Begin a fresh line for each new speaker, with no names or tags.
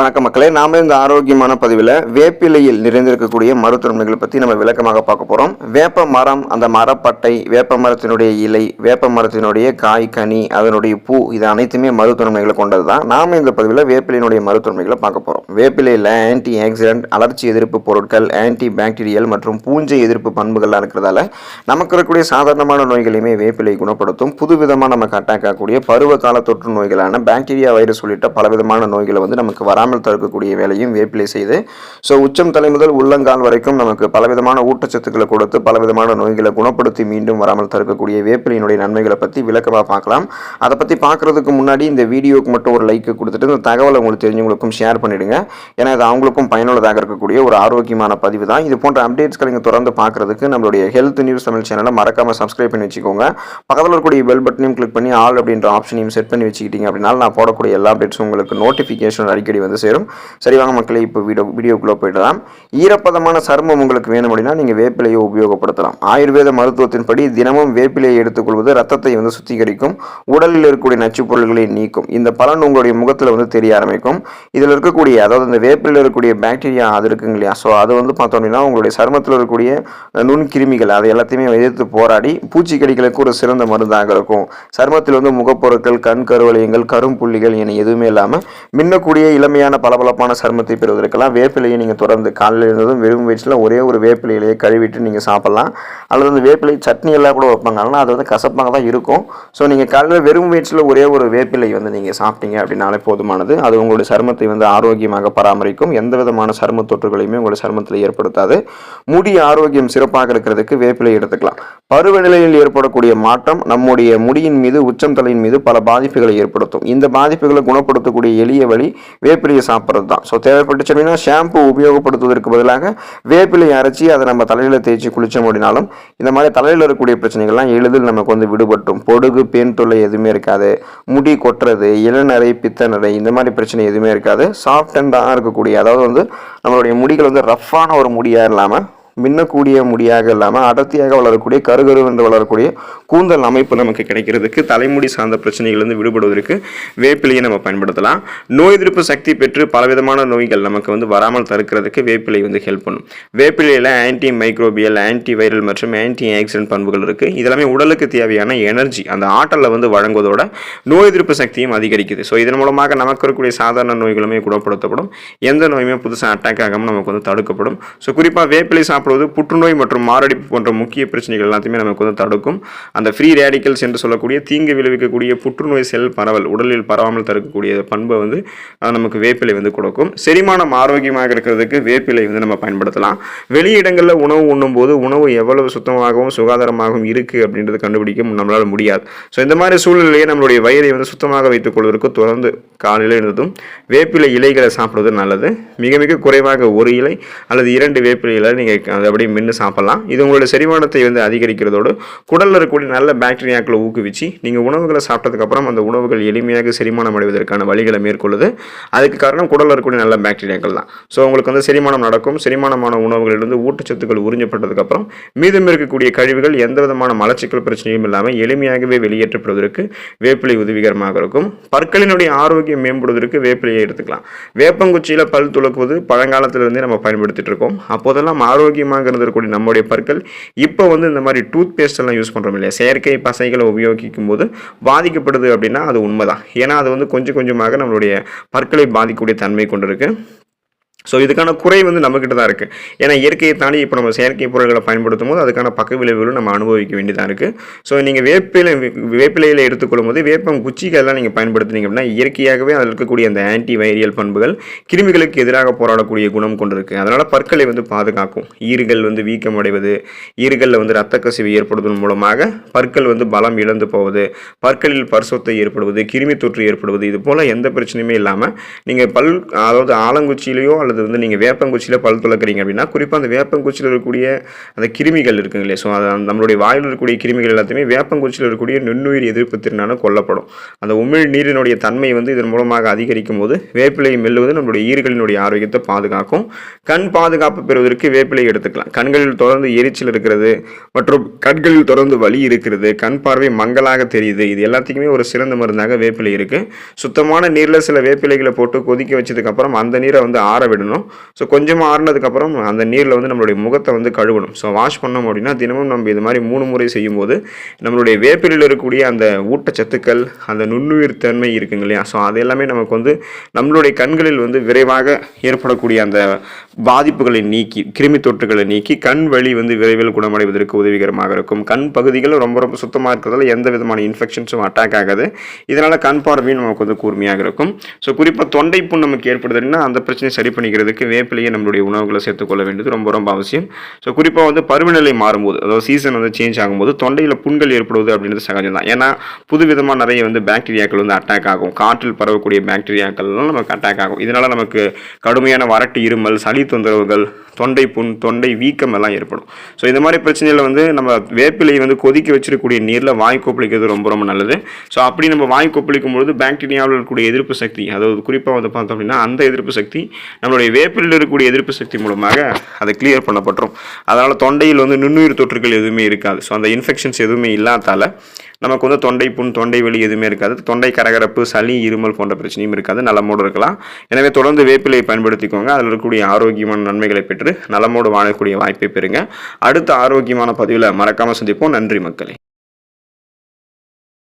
வணக்கம் மக்களே நாம இந்த ஆரோக்கியமான பதிவில் வேப்பிலையில் நிறைந்திருக்கக்கூடிய மருத்துவமைகளை பற்றி நம்ம விளக்கமாக பார்க்க போகிறோம் வேப்ப மரம் அந்த மரப்பட்டை வேப்ப மரத்தினுடைய இலை வேப்ப மரத்தினுடைய காய் கனி அதனுடைய பூ இது அனைத்துமே மருத்துவமைகளை கொண்டது தான் நாம் இந்த பதிவில் வேப்பிலையினுடைய மருத்துவமைகளை பார்க்க போகிறோம் வேப்பிலையில் ஆன்டி ஆக்சிடென்ட் அலர்ச்சி எதிர்ப்பு பொருட்கள் ஆன்டி பாக்டீரியல் மற்றும் பூஞ்சை எதிர்ப்பு பண்புகள்லாம் இருக்கிறதால நமக்கு இருக்கக்கூடிய சாதாரணமான நோய்களையுமே வேப்பிலை குணப்படுத்தும். புதுவிதமாக நமக்கு அட்டாக் ஆகக்கூடிய பருவ கால தொற்று நோய்களான பாக்டீரியா வைரஸ் உள்ளிட்ட பலவிதமான நோய்களை வந்து நமக்கு வராமல் தடுக்கக்கூடிய வேலையும் வேப்பிலை செய்து ஸோ உச்சம் தலை முதல் உள்ளங்கால் வரைக்கும் நமக்கு பலவிதமான ஊட்டச்சத்துக்களை கொடுத்து பலவிதமான நோய்களை குணப்படுத்தி மீண்டும் வராமல் தடுக்கக்கூடிய வேப்பிலையினுடைய நன்மைகளை பற்றி விளக்கமாக பார்க்கலாம். அதை பற்றி பார்க்குறதுக்கு முன்னாடி இந்த வீடியோக்கு மட்டும் ஒரு லைக் கொடுத்துட்டு இந்த தகவலை உங்களுக்கு தெரிஞ்சவங்களுக்கும் ஷேர் பண்ணிடுங்க. ஏன்னா இது அவங்களுக்கும் பயனுள்ளதாக இருக்கக்கூடிய ஒரு ஆரோக்கியமான பதிவு தான். இது போன்ற அப்டேட்ஸ்களை நீங்கள் தொடர்ந்து பார்க்குறதுக்கு நம்மளுடைய ஹெல்த் நியூஸ் தமிழ் சேனலை மறக்காமல் சப்ஸ்கிரைப் பண்ணி வச்சுக்கோங்க. பக்கத்தில் இருக்கக்கூடிய பெல் பட்டனையும் கிளிக் பண்ணி ஆல் அப்படின்ற ஆப்ஷனையும் செட் பண்ணி வச்சுக்கிட்டீங்க அப்படின்னா நான் போடக்கூடிய எல்லா அப்டேட்ஸும் உங்களுக்கு நோட்டிஃபிகேஷன் அடிக்கடி வந்து வந்து சேரும். சரி வாங்க மக்களே இப்போ வீடியோ வீடியோக்குள்ளே போயிடலாம். ஈரப்பதமான சருமம் உங்களுக்கு வேணும் அப்படின்னா நீங்கள் வேப்பிலையை உபயோகப்படுத்தலாம். ஆயுர்வேத மருத்துவத்தின்படி தினமும் வேப்பிலையை எடுத்துக்கொள்வது ரத்தத்தை வந்து சுத்திகரிக்கும் உடலில் இருக்கக்கூடிய நச்சுப் பொருள்களை நீக்கும். இந்த பலன் உங்களுடைய முகத்தில் வந்து தெரிய ஆரம்பிக்கும். இதில் இருக்கக்கூடிய அதாவது இந்த வேப்பிலையில் இருக்கக்கூடிய பாக்டீரியா அது இருக்குங்க இல்லையா? ஸோ அது வந்து பார்த்தோம் அப்படின்னா உங்களுடைய சருமத்தில் இருக்கக்கூடிய நுண்கிருமிகள் அதை எல்லாத்தையுமே எதிர்த்து போராடி பூச்சிக்கடிகளுக்கு ஒரு சிறந்த மருந்தாக இருக்கும். சருமத்தில் வந்து முகப்பொருட்கள் கண் கருவலயங்கள் கரும்புள்ளிகள் என எதுவுமே இல்லாமல் மின்னக்கூடிய இளமையான பளபளப்பான சருமத்தை பெறுவதற்கெல்லாம் வேப்பிலையை நீங்கள் தொடர்ந்து காலையில் இருந்ததும் வெறும் வயிற்றில் ஒரே ஒரு வேப்பிலையிலேயே கழுவிட்டு நீங்கள் சாப்பிட்லாம். அல்லது அந்த வேப்பிலை சட்னி எல்லாம் கூட வைப்பாங்க. ஆனால் அது வந்து கசப்பாக தான் இருக்கும். ஸோ நீங்கள் காலையில் வெறும் வயிற்றில் ஒரே ஒரு வேப்பிலை வந்து நீங்கள் சாப்பிட்டீங்க அப்படின்னாலே போதுமானது. அது உங்களுடைய சருமத்தை வந்து ஆரோக்கியமாக பராமரிக்கும். எந்த விதமான சரும தொற்றுகளையுமே உங்களுடைய சருமத்தில் ஏற்படுத்தாது. முடி ஆரோக்கியம் சிறப்பாக இருக்கிறதுக்கு வேப்பிலை எடுத்துக்கலாம். பருவநிலையில் ஏற்படக்கூடிய மாற்றம் நம்முடைய முடியின் மீது உச்சம் தலையின் மீது பல பாதிப்புகளை ஏற்படுத்தும். இந்த பாதிப்புகளை குணப்படுத்தக்கூடிய எளிய வழி வேப்பிலை வேப்பிலையை சாப்பிட்றது தான் ஸோ தேவைப்பட்டுச்சு அப்படின்னா ஷாம்பு உபயோகப்படுத்துவதற்கு பதிலாக வேப்பிலையை அரைச்சி அதை நம்ம தலையில் தேய்ச்சி குளிச்சோம் அப்படின்னாலும் இந்த மாதிரி தலையில் இருக்கக்கூடிய பிரச்சனைகள்லாம் எளிதில் நமக்கு வந்து விடுபட்டும். பொடுகு பேன் தொல்லை எதுவுமே இருக்காது. முடி கொட்டுறது இளநரை பித்தநரை இந்த மாதிரி பிரச்சனை எதுவுமே இருக்காது. சாஃப்ட் அண்ட் தான் இருக்கக்கூடிய அதாவது வந்து நம்மளுடைய முடிகள் வந்து ரஃப்பான ஒரு முடியாக இல்லாமல் மின்னக்கூடிய முடியாக இல்லாமல் அடர்த்தியாக வளரக்கூடிய கருகரு என்று வளரக்கூடிய கூந்தல் அமைப்பு நமக்கு கிடைக்கிறதுக்கு தலைமுடி சார்ந்த பிரச்சனைகளிலிருந்து விடுபடுவதற்கு வேப்பிலையை நம்ம பயன்படுத்தலாம். நோய் எதிர்ப்பு சக்தி பெற்று பலவிதமான நோய்கள் நமக்கு வந்து வராமல் தடுக்கிறதுக்கு வேப்பிலை வந்து ஹெல்ப் பண்ணும். வேப்பிலையில் ஆன்டி மைக்ரோபியல் ஆன்டி வைரல் மற்றும் ஆன்டி ஆக்சிடென்ட் பண்புகள் இருக்குது இதெல்லாமே உடலுக்கு தேவையான எனர்ஜி அந்த ஆற்றலை வந்து வழங்குவதோட நோய் எதிர்ப்பு சக்தியும் அதிகரிக்குது. ஸோ இதன் மூலமாக நமக்கு இருக்கக்கூடிய சாதாரண நோய்களுமே குணப்படுத்தப்படும். எந்த நோயுமே புதுசாக அட்டாக் ஆகாமல் நமக்கு வந்து தடுக்கப்படும். ஸோ குறிப்பாக வேப்பிலை சாப்பிடுவது புற்றுநோய் மற்றும் மாரடைப்பு போன்ற முக்கிய பிரச்சனைகள் எல்லாத்தையுமே நமக்கு வந்து தடுக்கும். அந்த ஃப்ரீ ரேடிக்கல்ஸ் என்று சொல்லக்கூடிய தீங்கு விளைவிக்கக்கூடிய புற்றுநோய் செல் பரவல் உடலில் பரவாமல் தடுக்கக்கூடிய பண்பை வந்து நமக்கு வேப்பிலை வந்து கொடுக்கும். செரிமானம் ஆரோக்கியமாக இருக்கிறதுக்கு வேப்பிலை வந்து நம்ம பயன்படுத்தலாம். வெளியிடங்களில் உணவு உண்ணும்போது உணவு எவ்வளவு சுத்தமாகவும் சுகாதாரமாகவும் இருக்குது அப்படின்றது கண்டுபிடிக்க நம்மளால் முடியாது. ஸோ இந்த மாதிரி சூழ்நிலையை நம்மளுடைய வயிறை வந்து சுத்தமாக வைத்துக் கொள்வதற்கு தொடர்ந்து காலையில் இருந்ததும் வேப்பிலை இலைகளை சாப்பிடுவது நல்லது. மிக மிக குறைவாக ஒரு இலை அல்லது இரண்டு வேப்பிலை இலை நீங்கள் அதை அப்படியே மென்று சாப்பிடலாம். இது உங்களுடைய செரிமானத்தை வந்து அதிகரிக்கிறதோடு குடலில் இருக்கக்கூடிய நல்ல பாக்டீரியாக்களை ஊக்குவிச்சு நீங்கள் உணவுகளை சாப்பிட்டதுக்கப்புறம் அந்த உணவுகள் எளிமையாக செரிமானம் அடைவதற்கான வழிகளை மேற்கொள்ளுது. அதுக்கு காரணம் குடலில் இருக்கக்கூடிய நல்ல பாக்டீரியாக்கள் தான். ஸோ உங்களுக்கு வந்து செரிமானம் நடக்கும். செரிமானமான உணவுகளிலிருந்து ஊட்டச்சத்துக்கள் உறிஞ்சப்பட்டதுக்கப்புறம் மீதம் இருக்கக்கூடிய கழிவுகள் எந்த விதமான மலச்சிக்கல் பிரச்சனையும் இல்லாமல் எளிமையாகவே வெளியேற்றப்படுவதற்கு வேப்பிலை உதவிகரமாக இருக்கும். பற்களினுடைய ஆரோக்கியம் மேம்படுவதற்கு வேப்பிலையை எடுத்துக்கலாம். வேப்பங்குச்சியில் பல் துளக்குவது பழங்காலத்திலிருந்தே நம்ம பயன்படுத்திட்டு இருக்கோம். அப்போதெல்லாம் ஆரோக்கியமாக இருந்திருக்கக்கூடிய நம்முடைய பற்கள். இப்போ வந்து இந்த மாதிரி டூத் பேஸ்ட் எல்லாம் யூஸ் பண்ணுறோம் இல்லையா? செயற்கை பசைகளை உபயோகிக்கும் போது பாதிக்கப்படுது அப்படின்னா அது உண்மைதான். ஏன்னா அது வந்து கொஞ்சம் கொஞ்சமாக நம்மளுடைய பற்களை பாதிக்கக்கூடிய தன்மை கொண்டிருக்கு. ஸோ இதுக்கான குறை வந்து நம்மக்கிட்ட தான் இருக்குது ஏன்னா இயற்கையை தாண்டி இப்போ நம்ம செயற்கை பொருட்களை பயன்படுத்தும் போது அதுக்கான பக்க விளைவுகளும் நம்ம அனுபவிக்க வேண்டியதாக இருக்குது ஸோ நீங்கள் வேப்பிலை வேப்பிலையில் எடுத்துக்கொள்ளும் போது வேப்பம் குச்சிகள்லாம் நீங்கள் பயன்படுத்துனீங்க அப்படின்னா இயற்கையாகவே அதில் இருக்கக்கூடிய அந்த ஆன்டி வைரியல் பண்புகள் கிருமிகளுக்கு எதிராக போராடக்கூடிய குணம் கொண்டிருக்கு. அதனால் பற்களை வந்து பாதுகாக்கும். ஈறுகள் வந்து வீக்கம் அடைவது ஈறுகளில் வந்து இரத்த கசிவு ஏற்படுவதன் மூலமாக பற்கள் வந்து பலம் இழந்து போவது பற்களில் பரிசுத்தை ஏற்படுவது கிருமி தொற்று ஏற்படுவது இது போல் எந்த பிரச்சனையுமே இல்லாமல் நீங்கள் பல் அதாவது ஆலங்குச்சியிலையோ அல்லது வந்து நீங்கள் வேப்பங்குச்சியில் பல் துளக்குறீங்க அப்படின்னா குறிப்பாக அந்த வேப்பங்குச்சியில் இருக்கக்கூடிய அந்த கிருமிகள் இருக்குங்க இல்லையா ஸோ அது நம்மளுடைய வாயில் இருக்கக்கூடிய கிருமிகள் எல்லாத்தையுமே வேப்பங்குச்சியில் இருக்கக்கூடிய நுண்ணுயிர் எதிர்ப்பு திறனால கொல்லப்படும். அந்த உமிழ் நீரினுடைய தன்மை வந்து இதன் மூலமாக அதிகரிக்கும் போது வேப்பிலை மெல்லுவது நம்மளுடைய ஈர்களினுடைய ஆரோக்கியத்தை பாதுகாக்கும். கண் பாதுகாப்பு பெறுவதற்கு வேப்பிலை எடுத்துக்கலாம். கண்களில் தொடர்ந்து எரிச்சல் இருக்கிறது மற்றும் கண்களில் தொடர்ந்து வலி இருக்கிறது கண் பார்வை மங்கலாக தெரியுது. இது எல்லாத்துக்குமே ஒரு சிறந்த மருந்தாக வேப்பிலை இருக்குது சுத்தமான நீரில் சில வேப்பிலைகளை போட்டு கொதிக்க வச்சதுக்கப்புறம் அந்த நீரை வந்து ஆற விடணும். ஸோ கொஞ்சமாக ஆறினதுக்கப்புறம் அந்த நீரில் வந்து நம்மளுடைய முகத்தை வந்து கழுவணும். ஸோ வாஷ் பண்ணோம் அப்படின்னா தினமும் நம்ம இது மாதிரி மூணு முறை செய்யும்போது நம்மளுடைய வேப்பிலையில் இருக்கக்கூடிய அந்த ஊட்டச்சத்துக்கள் அந்த நுண்ணுயிர் தன்மை இருக்குங்க இல்லையா? ஸோ அது எல்லாமே நமக்கு வந்து நம்மளுடைய கண்களில் வந்து விரைவாக ஏற்படக்கூடிய அந்த பாதிப்புகளை நீக்கி கிருமி தொற்றுகளை நீக்கி கண் வலி வந்து விரைவில் குணமடைவதற்கு உதவிகரமாக இருக்கும். கண் பகுதிகள் ரொம்ப ரொம்ப சுத்தமாக இருக்கிறதால எந்த விதமான இன்ஃபெக்ஷன்ஸும் அட்டாக் ஆகாது. இதனால் கண் பார்வையும் நமக்கு வந்து கூர்மையாக இருக்கும். ஸோ குறிப்பாக தொண்டை புண் நமக்கு ஏற்படுதுன்னா அந்த பிரச்சனையை சரி பண்ணி பண்ணிக்கிறதுக்கு வேப்பிலையே நம்மளுடைய உணவுகளை சேர்த்துக்கொள்ள வேண்டியது ரொம்ப ரொம்ப அவசியம். ஸோ குறிப்பாக வந்து பருவநிலை மாறும்போது அதாவது சீசன் வந்து சேஞ்ச் ஆகும்போது தொண்டையில் புண்கள் ஏற்படுவது அப்படின்றது சகஜம் தான். ஏன்னா புதுவிதமாக நிறைய வந்து பாக்டீரியாக்கள் வந்து அட்டாக் ஆகும். காற்றில் பரவக்கூடிய பாக்டீரியாக்கள்லாம் நமக்கு அட்டாக் ஆகும். இதனால் நமக்கு கடுமையான வறட்டு இருமல் சளி தொந்தரவுகள் தொண்டை புண் தொண்டை வீக்கம் எல்லாம் ஏற்படும். ஸோ இந்த மாதிரி பிரச்சனையில் வந்து நம்ம வேப்பிலையை வந்து கொதிக்க வச்சிருக்கக்கூடிய நீரில் வாய் கொப்பளிக்கிறது ரொம்ப ரொம்ப நல்லது. ஸோ அப்படி நம்ம வாய் கொப்பளிக்கும் பொழுது பாக்டீரியாவில் இருக்கக்கூடிய எதிர்ப்பு சக்தி அதாவது குறிப்பாக வந்து பார்த்தோம் அப்படின்னா அந்த எதிர்ப்பு சக்தி நம்மளுடைய வேப்பிலையில் இருக்கக்கூடிய எதிர்ப்பு சக்தி மூலமாக அதை கிளியர் பண்ணப்பட்டுரும். அதனால் தொண்டையில் வந்து நுண்ணுயிர் தொற்றுகள் எதுவுமே இருக்காது. ஸோ அந்த இன்ஃபெக்ஷன்ஸ் எதுவுமே இல்லாதால நமக்கு வந்து தொண்டை புண் தொண்டை வலி எதுவுமே இருக்காது. தொண்டை கரகரப்பு சளி இருமல் போன்ற பிரச்சனையும் இருக்காது. நலமோடு இருக்கலாம். எனவே தொடர்ந்து வேப்பிலையை பயன்படுத்திக்கோங்க. அதில் இருக்கக்கூடிய ஆரோக்கியமான நன்மைகளை பெற்று நலமோடு வாழக்கூடிய வாய்ப்பை பெறுங்க. அடுத்த ஆரோக்கியமான பதிவில் மறக்காமல் சந்திப்போம். நன்றி மக்களே.